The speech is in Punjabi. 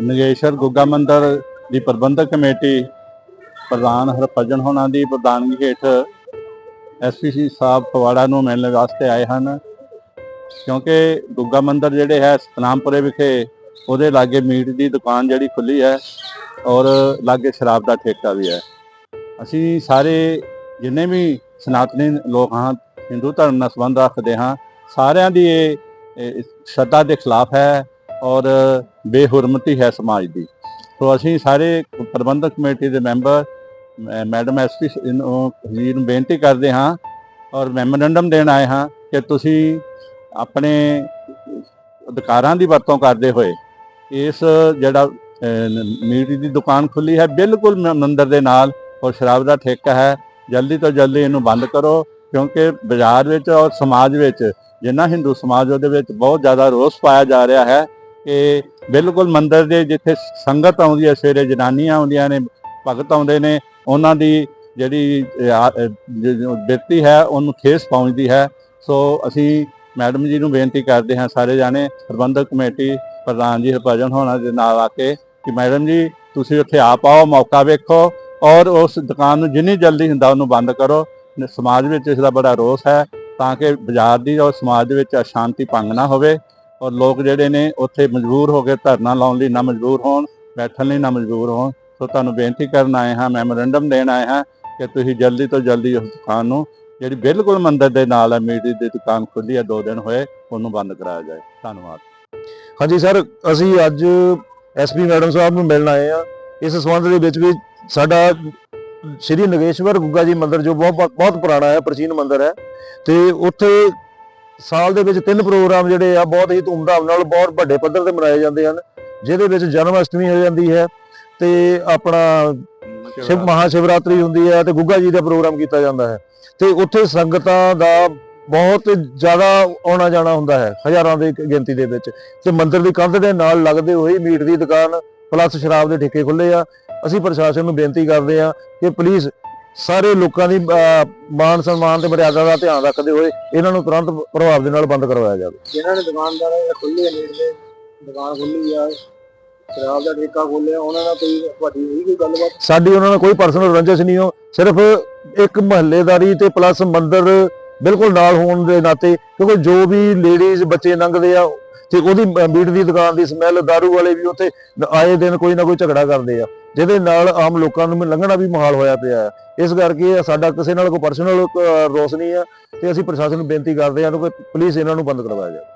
ਨਗੇਸ਼ਰ ਗੁੱਗਾ ਮੰਦਰ ਦੀ ਪ੍ਰਬੰਧਕ ਕਮੇਟੀ ਪ੍ਰਧਾਨ ਹਰਭਜਨ ਹੋਣਾ ਦੀ ਪ੍ਰਧਾਨਗੀ ਹੇਠ ਐਸਪੀਸੀ ਸਾਹਿਬ ਫਗਵਾੜਾ ਨੂੰ ਮਿਲਣ ਵਾਸਤੇ ਆਏ ਹਨ। ਕਿਉਂਕਿ ਗੁੱਗਾ ਮੰਦਰ ਜਿਹੜੇ ਹੈ ਸਤਨਾਮਪੁਰੇ ਵਿਖੇ, ਉਹਦੇ ਲਾਗੇ ਮੀਟ ਦੀ ਦੁਕਾਨ ਜਿਹੜੀ ਖੁੱਲੀ ਹੈ ਔਰ ਲਾਗੇ ਸ਼ਰਾਬ ਦਾ ਠੇਕਾ ਵੀ ਹੈ। ਅਸੀਂ ਸਾਰੇ ਜਿੰਨੇ ਵੀ ਸਨਾਤਨੀ ਲੋਕ ਹਾਂ, ਹਿੰਦੂ ਧਰਮ ਨਾਲ ਸੰਬੰਧ ਰੱਖਦੇ ਹਾਂ, ਸਾਰਿਆਂ ਦੀ ਇਹ ਸ਼ਰਧਾ ਦੇ ਖਿਲਾਫ ਹੈ। ਔਰ ਬੇਹੁਰਮਤੀ ਹੈ ਸਮਾਜ ਦੀ। ਸੋ ਅਸੀਂ ਸਾਰੇ ਪ੍ਰਬੰਧਕ ਕਮੇਟੀ ਦੇ ਮੈਂਬਰ ਮੈ- ਮੈਡਮ ਐਸਪੀ ਨੂੰ ਜੀ ਨੂੰ ਬੇਨਤੀ ਕਰਦੇ ਹਾਂ ਔਰ ਮੈਮੋਰੈਂਡਮ ਦੇਣ ਆਏ ਹਾਂ ਕਿ ਤੁਸੀਂ ਆਪਣੇ ਅਧਿਕਾਰਾਂ ਦੀ ਵਰਤੋਂ ਕਰਦੇ ਹੋਏ ਇਸ ਜਿਹੜਾ ਅਹ, ਮੀਟ ਦੀ ਦੁਕਾਨ ਖੁੱਲੀ ਹੈ ਬਿਲਕੁਲ ਮ- ਦੇ ਨਾਲ ਔਰ ਸ਼ਰਾਬ ਦਾ ਠੇਕਾ ਹੈ। ਜਲਦੀ ਤੋਂ ਜਲਦੀ ਇਹਨੂੰ ਬੰਦ ਕਰੋ ਕਿਉਂਕਿ ਬਾਜ਼ਾਰ ਵਿੱਚ ਔਰ ਸਮਾਜ ਵਿੱਚ ਜਿੰਨਾ ਹਿੰਦੂ ਸਮਾਜ ਉਹਦੇ ਵਿੱਚ ਬਹੁਤ ਜ਼ਿਆਦਾ ਰੋਸ ਪਾਇਆ ਜਾ ਰਿਹਾ ਹੈ ਕਿ ਬਿਲਕੁਲ ਮੰਦਿਰ ਦੇ ਜਿੱਥੇ ਸੰਗਤ ਆਉਂਦੀ ਹੈ ਸਵੇਰੇ ਜਨਾਨੀਆਂ ਆਉਂਦੀਆਂ ਨੇ ਭਗਤ ਆਉਂਦੇ ਨੇ ਉਹਨਾਂ ਦੀ ਜਿਹੜੀ ਅਹ, ਹੈ ਉਹਨੂੰ ਠੇਸ ਪਹੁੰਚਦੀ ਹੈ। ਸੋ ਅਸੀਂ ਮੈਡਮ ਜੀ ਨੂੰ ਬੇਨਤੀ ਕਰਦੇ ਹਾਂ ਸਾਰੇ ਜਾਣੇ ਪ੍ਰਬੰਧਕ ਕਮੇਟੀ ਪ੍ਰਧਾਨ ਜੀ ਹਰਭਜਨ ਹੋਣਾ ਦੇ ਨਾਲ ਆ ਕੇ ਕਿ ਮੈਡਮ ਜੀ ਤੁਸੀਂ ਉੱਥੇ ਆਪ ਆਓ ਮੌਕਾ ਵੇਖੋ ਔਰ ਉਸ ਦੁਕਾਨ ਨੂੰ ਜਿੰਨੀ ਜਲਦੀ ਹੁੰਦਾ ਉਹਨੂੰ ਬੰਦ ਕਰੋ। ਸਮਾਜ ਵਿੱਚ ਇਸ ਦਾ ਬੜਾ ਰੋਸ ਹੈ ਤਾਂ ਕਿ ਬਾਜ਼ਾਰ ਦੀ ਔਰ ਸਮਾਜ ਦੇ ਵਿੱਚ ਅਸ਼ਾਂਤੀ ਭੰਗ ਨਾ ਹੋਵੇ। ਔਰ ਲੋਕ ਜਿਹੜੇ ਨੇ ਉੱਥੇ ਮਜਬੂਰ ਹੋ ਕੇ ਧਰਨਾ ਲਾਉਣ ਲਈ ਨਾ ਮਜਬੂਰ ਹੋਣ, ਬੈਠਣ ਲਈ ਨਾ ਮਜਬੂਰ ਹੋਣ। ਸੋ ਤੁਹਾਨੂੰ ਬੇਨਤੀ ਕਰਨ ਆਏ ਹਾਂ, ਮੈਮੋਰੈਂਡਮ ਦੇਣ ਆਏ ਹਾਂ ਕਿ ਤੁਸੀਂ ਜਲਦੀ ਤੋਂ ਜਲਦੀ ਉਸ ਦੁਕਾਨ ਨੂੰ, ਜਿਹੜੀ ਬਿਲਕੁਲ ਮੰਦਰ ਦੇ ਨਾਲ ਹੈ ਮੀਟ ਦੀ ਦੁਕਾਨ ਖੁੱਲੀ ਹੈ, ਦੋ ਦਿਨ ਹੋਏ, ਉਹਨੂੰ ਬੰਦ ਕਰਾਇਆ ਜਾਏ। ਧੰਨਵਾਦ। ਹਾਂਜੀ ਸਰ, ਅਸੀਂ ਅੱਜ ਐਸਪੀ ਮੈਡਮ ਸਾਹਿਬ ਨੂੰ ਮਿਲਣ ਆਏ ਆ ਇਸ ਸੰਬੰਧ ਦੇ ਵਿੱਚ ਵੀ ਸਾਡਾ ਸ਼੍ਰੀ ਨਗੇਸ਼ਵਰ ਗੁੱਗਾ ਜੀ ਮੰਦਿਰ, ਜੋ ਬਹੁਤ ਬਹੁਤ ਪੁਰਾਣਾ ਹੈ, ਪ੍ਰਾਚੀਨ ਮੰਦਿਰ ਹੈ, ਤੇ ਉੱਥੇ ਸਾਲ ਦੇ ਵਿੱਚ ਤਿੰਨ ਪ੍ਰੋਗਰਾਮ ਜਿਹੜੇ ਆ ਬਹੁਤ ਹੀ ਧੂਮਧਾਮ ਨਾਲ ਬਹੁਤ ਵੱਡੇ ਪੱਧਰ ਤੇ ਮਨਾਏ ਜਾਂਦੇ ਹਨ ਜਿਹਦੇ ਵਿੱਚ ਜਨਮ ਅਸ਼ਟਮੀ ਹੋ ਜਾਂਦੀ ਹੈ ਤੇ ਆਪਣਾ ਸ਼ਿਵ ਮਹਾ ਸ਼ਿਵਰਾਤਰੀ ਹੁੰਦੀ ਹੈ ਤੇ ਗੁੱਗਾ ਜੀ ਦਾ ਪ੍ਰੋਗਰਾਮ ਕੀਤਾ ਜਾਂਦਾ ਹੈ। ਤੇ ਉੱਥੇ ਸੰਗਤਾਂ ਦਾ ਬਹੁਤ ਜ਼ਿਆਦਾ ਆਉਣਾ ਜਾਣਾ ਹੁੰਦਾ ਹੈ ਹਜ਼ਾਰਾਂ ਦੀ ਗਿਣਤੀ ਦੇ ਵਿੱਚ। ਤੇ ਮੰਦਿਰ ਦੀ ਕੰਧ ਦੇ ਨਾਲ ਲੱਗਦੇ ਹੋਏ ਮੀਟ ਦੀ ਦੁਕਾਨ ਪਲੱਸ ਸ਼ਰਾਬ ਦੇ ਠੇਕੇ ਖੁੱਲੇ ਆ। ਅਸੀਂ ਪ੍ਰਸ਼ਾਸਨ ਨੂੰ ਬੇਨਤੀ ਕਰਦੇ ਆ ਕਿ ਪਲੀਜ਼ ਸਾਰੇ ਲੋਕਾਂ ਦੀ ਮਾਨ ਸਨਮਾਨ ਤੇ ਮਰਿਆਦਾ ਦਾ ਧਿਆਨ ਰੱਖਦੇ ਹੋਏ ਇਹਨਾਂ ਨੂੰ ਤੁਰੰਤ ਪ੍ਰਭਾਵ ਦੇ ਨਾਲ ਬੰਦ ਕਰਵਾਇਆ ਜਾਵੇ। ਜਿਨ੍ਹਾਂ ਨੇ ਦੁਕਾਨਦਾਰ ਖੁੱਲੀ ਨੇੜ ਦੇ ਦੁਕਾਨ ਖੁੱਲੀ ਆ ਸ਼ਰਾਬ ਦਾ ਠੇਕਾ ਖੋਲਿਆ ਉਹਨਾਂ ਨਾਲ ਕੋਈ ਤੁਹਾਡੀ ਹੋਈ ਕੋਈ ਗੱਲਬਾਤ? ਸਾਡੀ ਉਹਨਾਂ ਨਾਲ ਕੋਈ ਪਰਸਨਲ ਰੰਜਿਸ਼ ਨਹੀਂ ਹੋ ਸਿਰਫ ਇੱਕ ਮਹੱਲੇਦਾਰੀ ਤੇ ਪਲੱਸ ਮੰਦਿਰ ਬਿਲਕੁਲ ਨਾਲ ਹੋਣ ਦੇ ਨਾਤੇ, ਕਿਉਂਕਿ ਜੋ ਵੀ ਲੇਡੀਜ਼ ਬੱਚੇ ਲੰਘਦੇ ਆ, ਤੇ ਉਹਦੀ ਮੀਟ ਦੀ ਦੁਕਾਨ ਦੀ ਸਮੈਲ दारू ਵਾਲੇ ਵੀ ਉੱਥੇ ਆਏ ਦਿਨ ਕੋਈ ਨਾ ਕੋਈ ਝਗੜਾ ਕਰਦੇ ਆ, ਜਿਹਦੇ ਨਾਲ ਆਮ ਲੋਕਾਂ ਨੂੰ ਲੰਘਣਾ ਵੀ ਮੁਹਾਲ ਹੋਇਆ ਪਿਆ ਹੈ। ਇਸ ਕਰਕੇ ਸਾਡਾ ਕਿਸੇ ਨਾਲ ਕੋਈ ਪਰਸਨਲ ਰੋਸ ਨਹੀਂ ਆ, ਤੇ ਅਸੀਂ ਪ੍ਰਸ਼ਾਸਨ ਨੂੰ ਬੇਨਤੀ ਕਰਦੇ ਹਾਂ ਕਿ ਪਲੀਜ਼ ਇਹਨਾਂ ਨੂੰ ਬੰਦ ਕਰਵਾਇਆ ਜਾਵੇ।